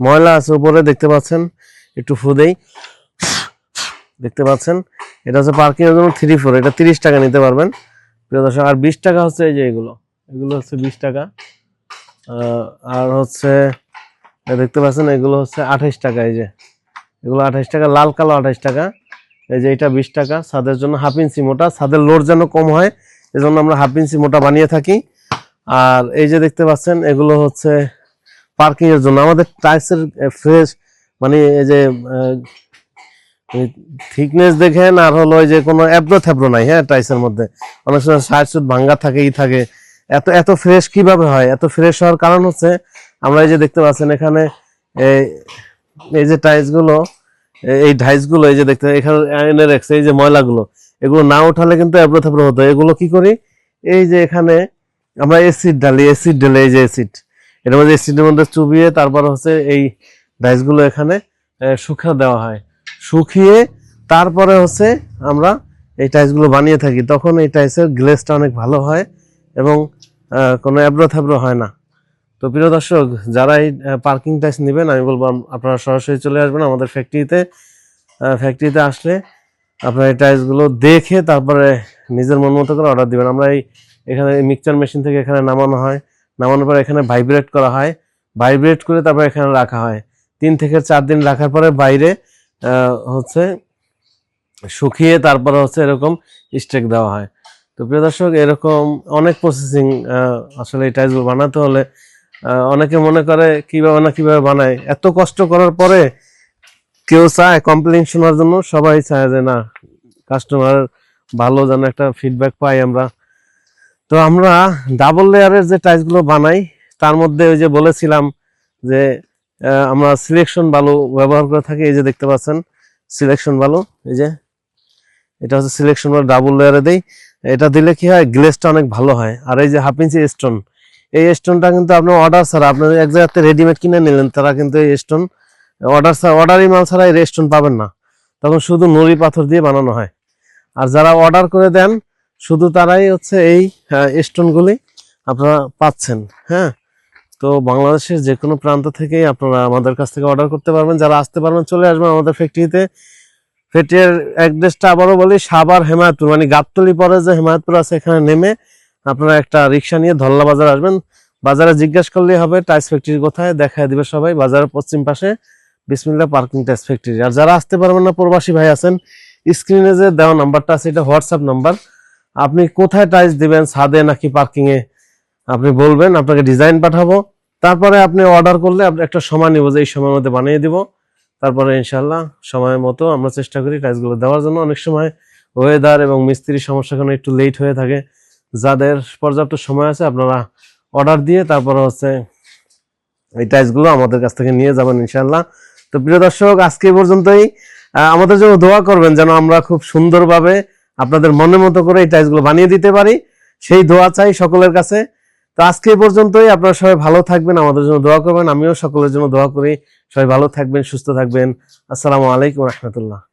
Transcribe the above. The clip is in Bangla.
ময়লা আছে উপরে, দেখতে পাচ্ছেন? একটু ফুদেই দেখতে পাচ্ছেন? এটা হচ্ছে পার্কিং এর জন্য থ্রি ফোর এটা তিরিশ টাকা নিতে পারবেন। প্রিয় দর্শক, আর বিশ টাকা হচ্ছে এই যে এগুলো। এগুলো হচ্ছে বিশ টাকা। আর হচ্ছে দেখতে পাচ্ছেন, এগুলো হচ্ছে আঠাইশ টাকা এই যে। এগুলো আঠাইশ টাকা, লাল কালো আঠাইশ টাকা। এই যে এটা বিশ টাকা। ছাদের জন্য হাফ ইঞ্চি মোটা। ছাদের লোড যেন কম হয়, এজন্য আমরা হাফ ইঞ্চি মোটা বানিয়ে থাকি। আর এই যে দেখতে পাচ্ছেন, এগুলো হচ্ছে পার্কিং এর জন্য। আমাদের টাইলসের ফ্রেশ মানে এই যে থিকনেস দেখেন আর হলো ওই যে কোনো অ্যাব্রো থ্যাব্রো নাই হ্যাঁ টাইলসের মধ্যে। অনেক সময় সাইড সুট ভাঙ্গা থাকে, ই থাকে। এত এত ফ্রেশ কীভাবে হয়? এত ফ্রেশ হওয়ার কারণ হচ্ছে, আমরা এই যে দেখতে পাচ্ছেন এখানে এই যে টাইলসগুলো এই ঢাইসগুলো, এই যে দেখতে, এখানে, এনে রাখছে, এই যে ময়লাগুলো, এগুলো না উঠালে কিন্তু অ্যাব্রো থ্যাব্রো হতো। এগুলো কি করি? এই যে এখানে আমরা এসিড ঢালি এসিড ঢেলে এই যে এসিড এর মধ্যে এসিডের মধ্যে চুবিয়ে তারপর হচ্ছে এই ডাইসগুলো এখানে শুকা দেওয়া হয়। শুকিয়ে তারপরে হচ্ছে আমরা এই টাইলসগুলো বানিয়ে থাকি। তখন এই টাইলসের গ্লেসটা অনেক ভালো হয় এবং কোনো অ্যাব্রো থ্যাব্রো হয় না। তো প্রিয় দর্শক, যারা এই পার্কিং টাইস নেবেন, আমি বলব আপনারা সরাসরি চলে আসবেন আমাদের ফ্যাক্টরিতে ফ্যাক্টরিতে আসলে আপনারা এই টাইলসগুলো দেখে তারপরে নিজের মন মতো করে অর্ডার দিবেন। আমরা এই, এখানে মিক্সচার মেশিন থেকে এখানে নামানো হয়। নামানোর পর এখানে ভাইব্রেট করা হয়। ভাইব্রেট করে তারপর এখানে রাখা হয়। তিন থেকে চার দিন রাখার পরে বাইরে হচ্ছে শুকিয়ে তারপরে হচ্ছে এরকম স্টেক দেওয়া হয়। তো প্রিয় দর্শক, এরকম অনেক প্রসেসিং আসলে এই টাইলসগুলো বানাতে হলে অনেকে মনে করে কীভাবে না কীভাবে বানায়। এত কষ্ট করার পরে কেউ চায় কমপ্লেন শোনার জন্য, সবাই চায় যে না কাস্টমার ভালো যেন একটা ফিডব্যাক পাই আমরা। তো আমরা ডাবল লেয়ারের যে টাইলসগুলো বানাই, তার মধ্যে ওই যে বলেছিলাম যে আমরা সিলেকশন বালু ব্যবহার করে থাকি, এই যে দেখতে পাচ্ছেন সিলেকশন বালু, এই যে, এটা হচ্ছে সিলেকশন বালু ডাবল লেয়ারে দেই। এটা দিলে কি হয় গ্লেসটা অনেক ভালো হয়। আর এই যে হাফ ইঞ্চি স্টোন এই স্টোনটা কিন্তু আপনার অর্ডার ছাড়া, আপনি এক জায়গাতে রেডিমেড কিনে নিলেন, তারা কিন্তু এই স্টোন অর্ডার ছাড়া অর্ডারি মাল ছাড়া এই স্টোন পাবেন না। তখন শুধু নুড়ি পাথর দিয়ে বানানো হয়। আর যারা অর্ডার করে দেন শুধু তারাই হচ্ছে এই স্টোনগুলি আপনারা পাচ্ছেন হ্যাঁ? তো বাংলাদেশের যে কোনো প্রান্ত থেকেই আপনারা আমাদের কাছ থেকে অর্ডার করতে পারবেন। যারা আসতে পারবেন, চলে আসবেন আমাদের ফ্যাক্টরিতে ফ্যাক্টরির অ্যাড্রেসটা আবারও বলি সাবার হেমায়তপুর মানে গাবতলি পরে যে হেমায়তপুর আছে, এখানে নেমে আপনারা একটা রিক্সা নিয়ে ধল্লা বাজার আসবেন। বাজারে জিজ্ঞেস করলেই হবে টাইস ফ্যাক্টরি কোথায়? দেখায় দিবে সবাই, বাজারের পশ্চিম পাশে বিসমিল্লা পার্কিং টাইস ফ্যাক্টরি আর যারা আসতে পারবেন না, প্রবাসী ভাই আছেন স্ক্রিনে যে দেওয়া নাম্বারটা আছে, এটা হোয়াটসঅ্যাপ নাম্বার আপনি কোথায় টাইলস দিবেন, ছাদে নাকি পার্কিং এ? আপনি বলবেন, আপনাকে ডিজাইন পাঠাবো। তারপরে আপনি অর্ডার করলে আপনি একটা সময় নিব যে এই সময়ের মধ্যে বানিয়ে দিব। তারপরে ইনশাল্লাহ সময় মতো আমরা চেষ্টা করি টাইলসগুলো দেওয়ার জন্য। অনেক সময় ওয়েদার এবং মিস্ত্রির সমস্যার কারণে একটু লেট হয়ে থাকে। যাদের পর্যাপ্ত সময় আছে আপনারা অর্ডার দিয়ে তারপরে হচ্ছে এই টাইলসগুলো আমাদের কাছ থেকে নিয়ে যাবেন ইনশাল্লাহ তো প্রিয় দর্শক, আজকে পর্যন্তই। আমাদের জন্য দোয়া করবেন যেন আমরা খুব সুন্দরভাবে আপনাদের মনের মতো করে এই টাইলসগুলো বানিয়ে দিতে পারি। সেই দোয়া চাই সকলের কাছে। তো আজকে পর্যন্তই। আপনারা সবাই ভালো থাকবেন, আমাদের জন্য দোয়া করবেন। আমিও সকলের জন্য দোয়া করি। সবাই ভালো থাকবেন, সুস্থ থাকবেন। আসসালামু আলাইকুম রহমতুল্লাহ।